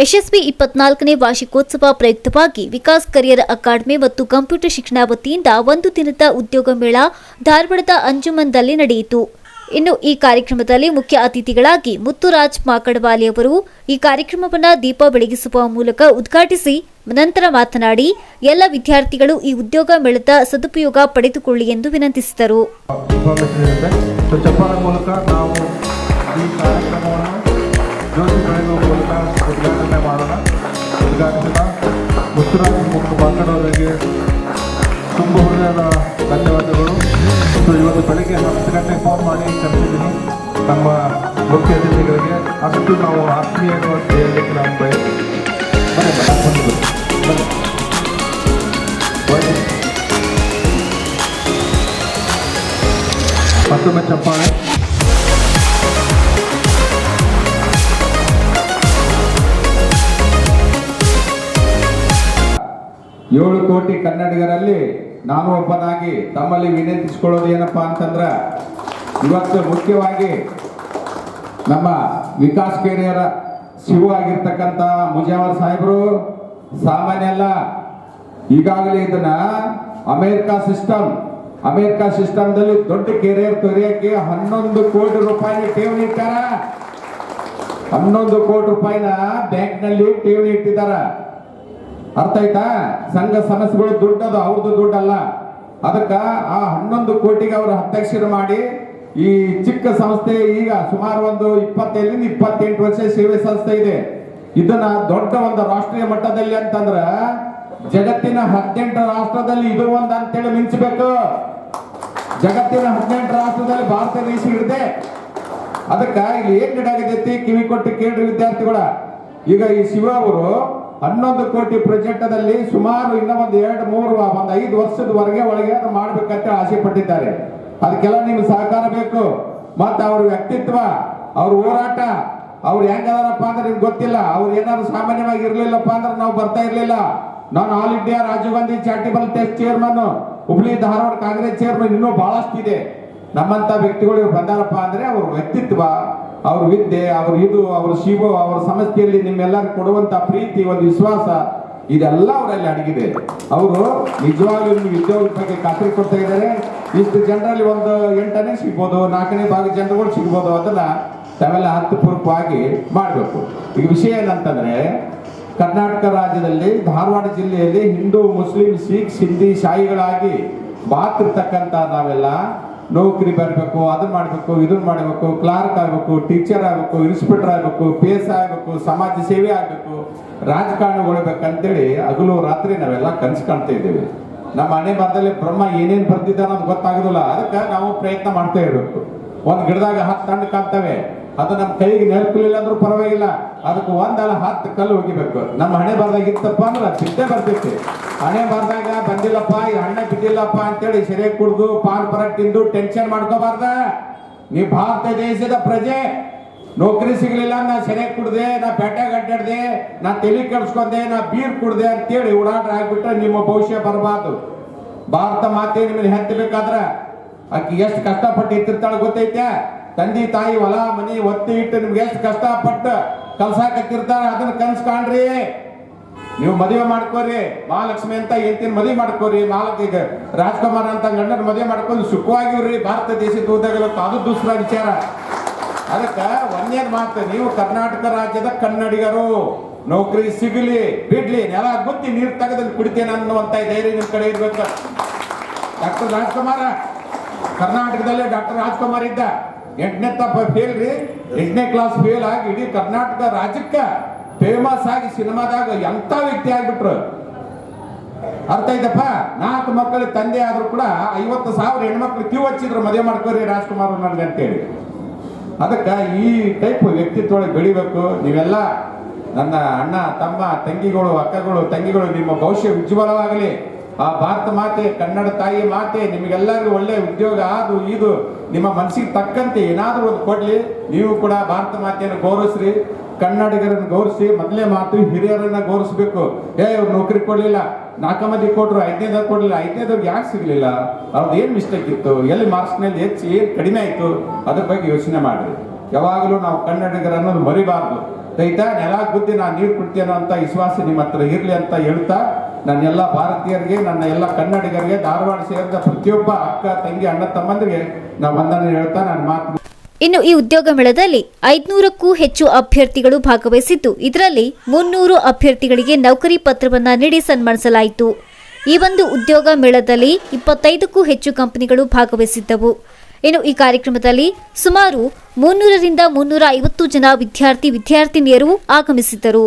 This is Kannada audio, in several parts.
ಯಶಸ್ವಿ ಇಪ್ಪತ್ನಾಲ್ಕನೇ ವಾರ್ಷಿಕೋತ್ಸವ ಪ್ರಯುಕ್ತವಾಗಿ ವಿಕಾಸ್ ಕರಿಯರ್ ಅಕಾಡೆಮಿ ಮತ್ತು ಕಂಪ್ಯೂಟರ್ ಶಿಕ್ಷಣ ವತಿಯಿಂದ ಒಂದು ದಿನದ ಉದ್ಯೋಗ ಮೇಳ ಧಾರವಾಡದ ಅಂಜುಮನ್ದಲ್ಲಿ ನಡೆಯಿತು. ಇನ್ನು ಈ ಕಾರ್ಯಕ್ರಮದಲ್ಲಿ ಮುಖ್ಯ ಅತಿಥಿಗಳಾಗಿ ಮುತ್ತುರಾಜ್ ಮಾಕಡವಾಲಿ ಅವರು ಈ ಕಾರ್ಯಕ್ರಮವನ್ನು ದೀಪ ಬೆಳಗಿಸುವ ಮೂಲಕ ಉದ್ಘಾಟಿಸಿ ನಂತರ ಮಾತನಾಡಿ, ಎಲ್ಲ ವಿದ್ಯಾರ್ಥಿಗಳು ಈ ಉದ್ಯೋಗ ಮೇಳದ ಸದುಪಯೋಗ ಪಡೆದುಕೊಳ್ಳಿ ಎಂದು ವಿನಂತಿಸಿದರು. ಇನ್ಫಾರ್ಮೇಷನ್ ಇರುತ್ತೆ ಸೊ ಚಪ್ಪಾಳ ಮೂಲಕ ನಾವು ಈ ಕಾರ್ಯಕ್ರಮವನ್ನು ಜ್ಯೋತಿ ಬೆಳಗುವ ಮೂಲಕ ಉದ್ಘಾಟನೆ ಮಾಡೋಣ ಉದ್ಘಾಟಿಸಿದ ಮುತ್ತುರಾಜ್ ಮಾತನಾಡೋರಿಗೆ ತುಂಬ ಧನ್ಯವಾದಗಳು ಸೊ ಇವತ್ತು ಬೆಳಗ್ಗೆ ಹತ್ತು ಗಂಟೆಗೆ ಫೋನ್ ಮಾಡಿ ಕರೆಸಿದ್ದೀನಿ ನಮ್ಮ ಮುಖ್ಯ ಅತಿಥಿಗಳಿಗೆ ಅಷ್ಟು ನಾವು ಆತ್ಮೀಯರು ಅಂತ ಮತ್ತೊಮ್ಮೆ ಚಪ್ಪಾಳೆ ಏಳು ಕೋಟಿ ಕನ್ನಡಿಗರಲ್ಲಿ ನಾನು ಒಬ್ಬನಾಗಿ ತಮ್ಮಲ್ಲಿ ವಿನಂತಿಸಿಕೊಳ್ಳೋದು ಏನಪ್ಪ ಅಂತಂದ್ರೆ, ಇವತ್ತು ಮುಖ್ಯವಾಗಿ ನಮ್ಮ ವಿಕಾಸ್ ಕೇರಿಯರ ಶಿವ ಆಗಿರ್ತಕ್ಕಂಥ ಮುಜಾವರ್ ಸಾಹೇಬರು, ಸಾಮಾನ್ಯ ಅಲ್ಲ, ಈಗಾಗಲೇ ಇದನ್ನ ಅಮೆರಿಕ ಸಿಸ್ಟಮ್, ಅಮೇರಿಕಾ ಸಿಸ್ಟಮ್ದಲ್ಲಿ ದೊಡ್ಡ ಕೆರಿಯರ್ ತೊರೆಯಕ್ಕೆ ಹನ್ನೊಂದು ಕೋಟಿ ರೂಪಾಯಿ ಠೇವಣಿ ಇಟ್ಟಾರ. ಹನ್ನೊಂದು ಕೋಟಿ ರೂಪಾಯಿನ ಬ್ಯಾಂಕ್ನಲ್ಲಿ ಠೇವಣಿ ಇಟ್ಟಿದ್ದಾರೆ. ಅರ್ಥ ಆಯ್ತಾ? ಸಂಘ ಸಮಸ್ಯೆಗಳು ದುಡ್ಡದು ಅವ್ರದ್ದು ದುಡ್ಡಲ್ಲ. ಅದಕ್ಕ ಆ ಹನ್ನೊಂದು ಕೋಟಿಗೆ ಅವರು ಹಸ್ತಾಕ್ಷರ ಮಾಡಿ ಈ ಚಿಕ್ಕ ಸಂಸ್ಥೆ ಈಗ ಸುಮಾರು ಒಂದು ಇಪ್ಪತ್ತೈದರಿಂದ ಇಪ್ಪತ್ತೆಂಟು ವರ್ಷ ಸೇವೆ ಸಂಸ್ಥೆ ಇದೆ. ಇದನ್ನ ದೊಡ್ಡ ಒಂದು ರಾಷ್ಟ್ರೀಯ ಮಟ್ಟದಲ್ಲಿ ಅಂತಂದ್ರ ಜಗತ್ತಿನ ಹದಿನೆಂಟು ರಾಷ್ಟ್ರದಲ್ಲಿ ಇದು ಒಂದು ಅಂತೇಳಿ ಮಿಂಚಬೇಕು. ಜಗತ್ತಿನ ಹದಿನೆಂಟು ರಾಷ್ಟ್ರದಲ್ಲಿ ಭಾರತ ದೇಶ ಹಿಡಿದೆ. ಅದಕ್ಕ ಇಲ್ಲಿ ಏನ್ ನಡಾಗದೈತಿ ಕಿವಿ ಕೊಟ್ಟು ಕೇಳ್ರಿ ವಿದ್ಯಾರ್ಥಿಗಳ. ಈಗ ಈ ಶಿವ ಅವರು ಹನ್ನೊಂದು ಕೋಟಿ ಪ್ರೊಜೆಕ್ಟದಲ್ಲಿ ಸುಮಾರು ಇನ್ನೂ ಒಂದು ಎರಡು, ಮೂರು, ಒಂದು ಐದು ವರ್ಷದವರೆಗೆ ಒಳಗೆ ಅದು ಮಾಡ್ಬೇಕಂತ ಆಸೆ ಪಟ್ಟಿದ್ದಾರೆ. ಅದಕ್ಕೆಲ್ಲ ನಿಮ್ಗೆ ಸಹಕಾರ ಬೇಕು. ಮತ್ತು ಅವ್ರ ವ್ಯಕ್ತಿತ್ವ, ಅವ್ರ ಹೋರಾಟ, ಅವ್ರು ಹೆಂಗದಾರಪ್ಪ ಅಂದ್ರೆ ನಿಮ್ಗೆ ಗೊತ್ತಿಲ್ಲ. ಅವ್ರು ಏನಾದ್ರು ಸಾಮಾನ್ಯವಾಗಿ ಇರಲಿಲ್ಲಪ್ಪ ಅಂದ್ರೆ ನಾವು ಬರ್ತಾ ಇರಲಿಲ್ಲ. ನಾನು all India Rajiv Gandhi charitable trust chairman Hubli Dharwad Congress chairman ಇನ್ನೂ ಬಹಳಷ್ಟು ಇದೆ ನಮ್ಮಂತ ವ್ಯಕ್ತಿಗಳು ಬಂದಾರಪ್ಪ ಅಂದ್ರೆ ಅವ್ರ ವ್ಯಕ್ತಿತ್ವ ಅವ್ರ ವಿದ್ಯೆ, ಅವ್ರ ಇದು, ಅವ್ರ ಶಿವ, ಅವ್ರ ಸಂಸ್ಥೆಯಲ್ಲಿ ನಿಮ್ಮೆಲ್ಲರೂ ಕೊಡುವಂತ ಪ್ರೀತಿ, ಒಂದು ವಿಶ್ವಾಸ, ಇದೆಲ್ಲ ಅವರಲ್ಲಿ ಅಡಗಿದೆ. ಅವರು ನಿಜವಾಗ್ಲೂ ನಿಮ್ಗೆ ಉದ್ಯೋಗದ ಬಗ್ಗೆ ಖಾತ್ರಿ ಕೊಡ್ತಾ ಇದ್ದಾರೆ. ಇಷ್ಟು ಜನರಲ್ಲಿ ಒಂದು ಎಂಟನೇ ಸಿಗ್ಬೋದು, ನಾಲ್ಕನೇ ಭಾಗ ಜನರುಗಳು ಸಿಗ್ಬೋದು ಅದನ್ನ ತಾವೆಲ್ಲ ಅರ್ಥಪೂರ್ವಕವಾಗಿ ಮಾಡಬೇಕು. ಈಗ ವಿಷಯ ಏನಂತಂದ್ರೆ, ಕರ್ನಾಟಕ ರಾಜ್ಯದಲ್ಲಿ ಧಾರವಾಡ ಜಿಲ್ಲೆಯಲ್ಲಿ ಹಿಂದೂ, ಮುಸ್ಲಿಂ, ಸಿಖ್, ಸಿಂಧಿ ಶಾಹಿಗಳಾಗಿ ಬಾತಿರ್ತಕ್ಕಂಥ ನಾವೆಲ್ಲ ನೌಕರಿ ಬರಬೇಕು ಅದನ್ನ ಮಾಡಬೇಕು ಇದನ್ನ ಮಾಡಬೇಕು, ಕ್ಲಾರ್ಕ್ ಆಗಬೇಕು, ಟೀಚರ್ ಆಗಬೇಕು, ಇನ್ಸ್ಪೆಕ್ಟರ್ ಆಗಬೇಕು ಪಿ ಎಸ್ ಆಗಬೇಕು, ಸಮಾಜ ಸೇವೆ ಆಗಬೇಕು ರಾಜಕಾರಣಗೊಳ್ಬೇಕಂತೇಳಿ ಹಗಲು ರಾತ್ರಿ ನಾವೆಲ್ಲ ಕನಸು ಕಾಣ್ತಾ ಇದ್ದೇವೆ. ನಮ್ಮ ಹಣೆ ಬರದಲ್ಲಿ ಬ್ರಹ್ಮ ಏನೇನು ಬರ್ತಿದ್ದ ನಮ್ಗೆ ಗೊತ್ತಾಗೋದಿಲ್ಲ. ಅದಕ್ಕೆ ನಾವು ಪ್ರಯತ್ನ ಮಾಡ್ತಾ ಇರಬೇಕು ಒಂದು ಗಿಡದಾಗ ಹತ್ತು ತಂಡ ಕಾಣ್ತವೆ. ಅದು ನಮ್ಮ ಕೈಗೆ ನೆನಪಿಲ್ಲ ಅಂದ್ರೂ ಪರವಾಗಿಲ್ಲ. ಅದಕ್ಕೆ ಒಂದಲ್ಲ ಹತ್ತು ಕಲ್ಲು ಒಗಿಬೇಕು. ನಮ್ಮ ಹಣೆ ಬರ್ದಾಗ ಇತ್ತಪ್ಪ ಅಂದ್ರೆ ಬಿದ್ದೇ ಬರ್ತೈತಿ ಹಣೆ ಬರ್ದಾಗ ಬಂದಿಲ್ಲಪ್ಪ, ಈ ಹಣ್ಣ ಬಿದ್ದಿಲ್ಲಪ್ಪ ಅಂತೇಳಿ ಸೆರೆ ಕುಡ್ದು, ಪಾನ್ ಪರ ತಿಂದು ಟೆನ್ಷನ್ ಮಾಡ್ಕೋಬಾರ್ದ. ನೀ ಭಾರತ ದೇಶದ ಪ್ರಜೆ. ನೌಕರಿ ಸಿಗ್ಲಿಲ್ಲ, ನಾ ಸೆರೆ ಕುಡ್ದೆ, ನಾ ಬೆಟ್ಟೆ ಅಡ್ಡಾಡ್ದೆ, ನಾ ತಲೆ ಕೆಡ್ಸ್ಕೊಂಡೆ, ನಾ ಬೀರ್ ಕುಡ್ದೆ ಅಂತೇಳಿ ಓಡಾಟ ಆಗ್ಬಿಟ್ರೆ ನಿಮ್ಮ ಭವಿಷ್ಯ ಬರಬಾರ್ದು. ಭಾರತ ಮಾತೆ ನಿಮ್ಮನ್ನ ಹೆತ್ತಬೇಕಾದ್ರ ಆಕಿ ಎಷ್ಟು ಕಷ್ಟಪಟ್ಟು ಎತ್ತಿರ್ತಾಳೆ ಗೊತ್ತೈತೆ ತಂದೆ ತಾಯಿ ಹೊಲ ಮನಿ ಒತ್ತಿ ಇಟ್ಟು ನಿಮ್ಗೆ ಎಷ್ಟು ಕಷ್ಟಪಟ್ಟು ಕಲ್ಸಾಕತ್ತಿರ್ತಾರ ಅದನ್ನ ಕನ್ಸ್ ಕಾಣ್ರಿ. ನೀವು ಮದುವೆ ಮಾಡ್ಕೋರಿ, ಮಹಾಲಕ್ಷ್ಮಿ ಅಂತ ಹೇಳ್ತೀನಿ ಮದುವೆ ಮಾಡ್ಕೋರಿ ಈಗ ರಾಜ್ಕುಮಾರ್ ಅಂತ ಗಂಡನ ಮದುವೆ ಮಾಡ್ಕೊಂಡು ಸುಖವಾಗಿವ್ರಿ, ಭಾರತ ದೇಶದ ಉದ್ಯೋಗ ಅದು ದುಸ್ರ ವಿಚಾರ. ಅದಕ್ಕೆ ಒಂದೇನ್ ಮಾತು, ನೀವು ಕರ್ನಾಟಕ ರಾಜ್ಯದ ಕನ್ನಡಿಗರು, ನೌಕರಿ ಸಿಗಲಿ, ಬಿಡ್ಲಿ, ನೆಲ ಗುತ್ತಿ ನೀರು ತೆಗೆದಲ್ಲಿ ಕುಡಿತೇನೆ ಅನ್ನುವಂತ ಧೈರ್ಯ ನಿಮ್ ಕಡೆ ಇರ್ಬೇಕು. ಡಾಕ್ಟರ್ ರಾಜ್ಕುಮಾರ, ಕರ್ನಾಟಕದಲ್ಲಿ ಡಾಕ್ಟರ್ ರಾಜ್ಕುಮಾರ್ ಇದ್ದ. ಎಂಟನೇ ತಪ್ಪ ಫೇಲ್ ರೀ. ಎಂಟನೇ ಕ್ಲಾಸ್ ಫೇಲ್ ಆಗಿ ಇಡೀ ಕರ್ನಾಟಕ ರಾಜ್ಯಕ್ಕೆ ಫೇಮಸ್ ಆಗಿ ಸಿನಿಮಾದಾಗ ಎಂತ ವ್ಯಕ್ತಿ ಆಗ್ಬಿಟ್ರು? ಅರ್ಥ ಐತಪ್ಪ ನಾಲ್ಕು ಮಕ್ಕಳ ತಂದೆ ಆದ್ರೂ ಕೂಡ ಐವತ್ತು ಸಾವಿರ ಹೆಣ್ಮಕ್ಳು ಕ್ಯೂ ಹಚ್ಚಿದ್ರು ಮದುವೆ ಮಾಡ್ಕೋರಿ ರಾಜ್ಕುಮಾರ್ ನನಗೆ ಅಂತೇಳಿ. ಅದಕ್ಕೆ ಈ ಟೈಪ್ ವ್ಯಕ್ತಿತ್ವ ಒಳಗೆ ಬೆಳಿಬೇಕು. ನೀವೆಲ್ಲ ನನ್ನ ಅಣ್ಣ, ತಮ್ಮ, ತಂಗಿಗಳು, ಅಕ್ಕಗಳು, ತಂಗಿಗಳು, ನಿಮ್ಮ ಭವಿಷ್ಯ ಉಜ್ವಲವಾಗಲಿ. ಆ ಭಾರತ ಮಾತೆ, ಕನ್ನಡ ತಾಯಿ ಮಾತೆ, ನಿಮಗೆಲ್ಲರಿಗೂ ಒಳ್ಳೆ ಉದ್ಯೋಗ, ಅದು, ಇದು. ನಿಮ್ಮ ಮನಸ್ಸಿಗೆ ತಕ್ಕಂತೆ ಏನಾದರೂ ಒಂದು ಕೊಡಲಿ, ನೀವು ಕೂಡ ಭಾರತ ಮಾತೆಯನ್ನು ಗೌರವಿಸ್ರಿ, ಕನ್ನಡಿಗರನ್ನು ಗೌರವಿಸಿ ಮೊದಲೇ ಮಾತು ಹಿರಿಯರನ್ನ ಗೌರವಿಸ್ಬೇಕು. ಏ ಅವ್ರು ನೌಕರಿ ಕೊಡಲಿಲ್ಲ ನಾಲ್ಕು ಮಂದಿ ಕೊಟ್ರು ಐದನೇದಾಗ ಕೊಡಲಿಲ್ಲ, ಐದನೇದವ್ರಿಗೆ ಯಾಕೆ ಸಿಗಲಿಲ್ಲ? ಅವ್ರದ್ದು ಏನು ಮಿಸ್ಟೇಕ್ ಇತ್ತು? ಎಲ್ಲಿ ಮಾರ್ಕ್ಸ್ನಲ್ಲಿ ಹೆಚ್ಚು, ಏನು ಕಡಿಮೆ ಆಯಿತು? ಅದ್ರ ಬಗ್ಗೆ ಯೋಚನೆ ಮಾಡಿ ಯಾವಾಗಲೂ ನಾವು ಕನ್ನಡಿಗರ ಅನ್ನೋದು ಮರಿಬಾರ್ದು. ರೈತ ನೆಲ, ಗುದ್ದಿ, ನಾನು ನೀರು ಕೊಡ್ತೇನೋ ಅಂತ ವಿಶ್ವಾಸ ನಿಮ್ಮ ಹತ್ರ ಇರಲಿ ಅಂತ ಹೇಳ್ತಾ ನನ್ನ ಎಲ್ಲ ಭಾರತೀಯರಿಗೆ, ನನ್ನ ಎಲ್ಲ ಕನ್ನಡಿಗರಿಗೆ, ಧಾರವಾಡ ಸೇರಿದ ಪ್ರತಿಯೊಬ್ಬ ಅಕ್ಕ, ತಂಗಿ, ಅಣ್ಣ, ತಮ್ಮಂದಿರಿಗೆ ನಾವು ವಂದನೆ ಹೇಳ್ತಾ ನನ್ನ ಮಾತು ಇನ್ನು ಈ ಉದ್ಯೋಗ ಮೇಳದಲ್ಲಿ ಐದುನೂರಕ್ಕೂ ಹೆಚ್ಚು ಅಭ್ಯರ್ಥಿಗಳು ಭಾಗವಹಿಸಿದ್ದು, ಇದರಲ್ಲಿ ಮುನ್ನೂರು ಅಭ್ಯರ್ಥಿಗಳಿಗೆ ನೌಕರಿ ಪತ್ರವನ್ನ ನೀಡಿ ಸನ್ಮಾನಿಸಲಾಯಿತು. ಈ ಒಂದು ಉದ್ಯೋಗ ಮೇಳದಲ್ಲಿ ಇಪ್ಪತ್ತೈದಕ್ಕೂ ಹೆಚ್ಚು ಕಂಪನಿಗಳು ಭಾಗವಹಿಸಿದ್ದವು. ಇನ್ನು ಈ ಕಾರ್ಯಕ್ರಮದಲ್ಲಿ ಸುಮಾರು ಮುನ್ನೂರರಿಂದ ಮುನ್ನೂರ ಐವತ್ತು ಜನ ವಿದ್ಯಾರ್ಥಿ, ವಿದ್ಯಾರ್ಥಿನಿಯರು ಆಗಮಿಸಿದ್ದರು.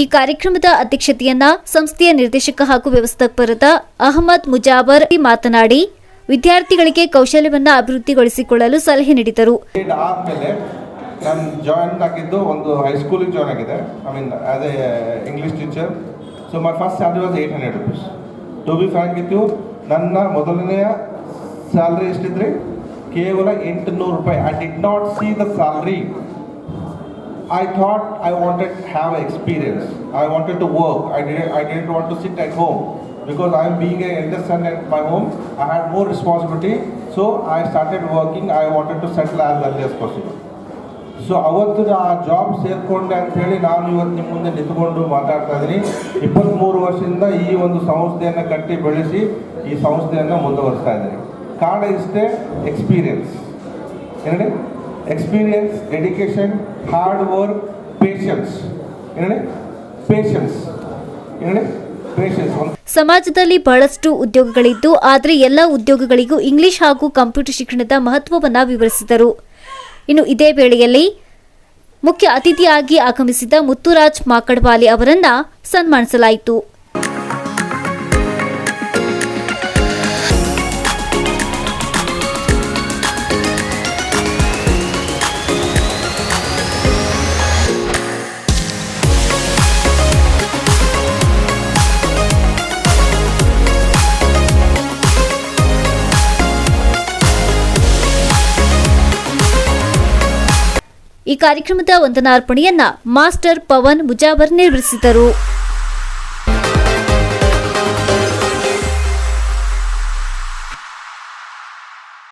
ಈ ಕಾರ್ಯಕ್ರಮದ ಅಧ್ಯಕ್ಷತೆಯನ್ನ ಸಂಸ್ಥೆಯ ನಿರ್ದೇಶಕ ಹಾಗೂ ವ್ಯವಸ್ಥಾಪಕರಾದ ಅಹಮದ್ ಮುಜಾಬರ್ ಮಾತನಾಡಿ, ವಿದ್ಯಾರ್ಥಿಗಳಿಗೆ ಕೌಶಲ್ಯವನ್ನ ಅಭಿವೃದ್ಧಿಗೊಳಿಸಿಕೊಳ್ಳಲು ಸಲಹೆ ನೀಡಿದರು. ಸ್ಯಾಲ್ರಿ ನನ್ನ ಮೊದಲನೆಯ ಎಷ್ಟಿದ್ರಿ? ಕೇವಲ ಎಂಟುನೂರು ರೂಪಾಯಿ. I did not see the salary I thought I wanted to have experience. I wanted to work. I didn't. I didn't want to sit at home because I'm being an elder son at my home. I had more responsibility, so I started working. I wanted to settle as early as possible. So ಅವತ್ತು ಆ ಜಾಬ್ ಸೇರಿಕೊಂಡೆ ಅಂಥೇಳಿ ನಾನು ಇವತ್ತು ನಿಮ್ಮ ಮುಂದೆ ನಿಂತ್ಕೊಂಡು ಮಾತಾಡ್ತಾ ಇದ್ದೀನಿ ಇಪ್ಪತ್ತ್ಮೂರು ವರ್ಷದಿಂದ ಈ ಒಂದು ಸಂಸ್ಥೆಯನ್ನು ಕಟ್ಟಿ ಬೆಳೆಸಿ ಈ ಸಂಸ್ಥೆಯನ್ನು ಮುಂದುವರಿಸ್ತಾ ಇದ್ದೀನಿ ಕಾರಣ ಇಷ್ಟೇ experience ಏನೇಳಿ experience dedication hard work patience ಏನೇಳಿ patience ಏನೇಳಿ ಪೇಷನ್ಸ್ ಸಮಾಜದಲ್ಲಿ ಬಹಳಷ್ಟು ಉದ್ಯೋಗಗಳಿದ್ದು, ಆದರೆ ಎಲ್ಲ ಉದ್ಯೋಗಗಳಿಗೂ ಇಂಗ್ಲಿಷ್ ಹಾಗೂ ಕಂಪ್ಯೂಟರ್ ಶಿಕ್ಷಣದ ಮಹತ್ವವನ್ನು ವಿವರಿಸಿದರು. ಇನ್ನು ಇದೇ ವೇಳೆಯಲ್ಲಿ ಮುಖ್ಯ ಅತಿಥಿಯಾಗಿ ಆಗಮಿಸಿದ ಮುತ್ತುರಾಜ್ ಮಾಕಡ್ವಾಲಿ ಅವರನ್ನ ಸನ್ಮಾನಿಸಲಾಯಿತು. ಈ ಕಾರ್ಯಕ್ರಮದ ವಂದನಾರ್ಪಣೆಯನ್ನ ಮಾಸ್ಟರ್ ಪವನ್ ಮುಜಾವರ್ ನಿರ್ವಹಿಸಿದರು.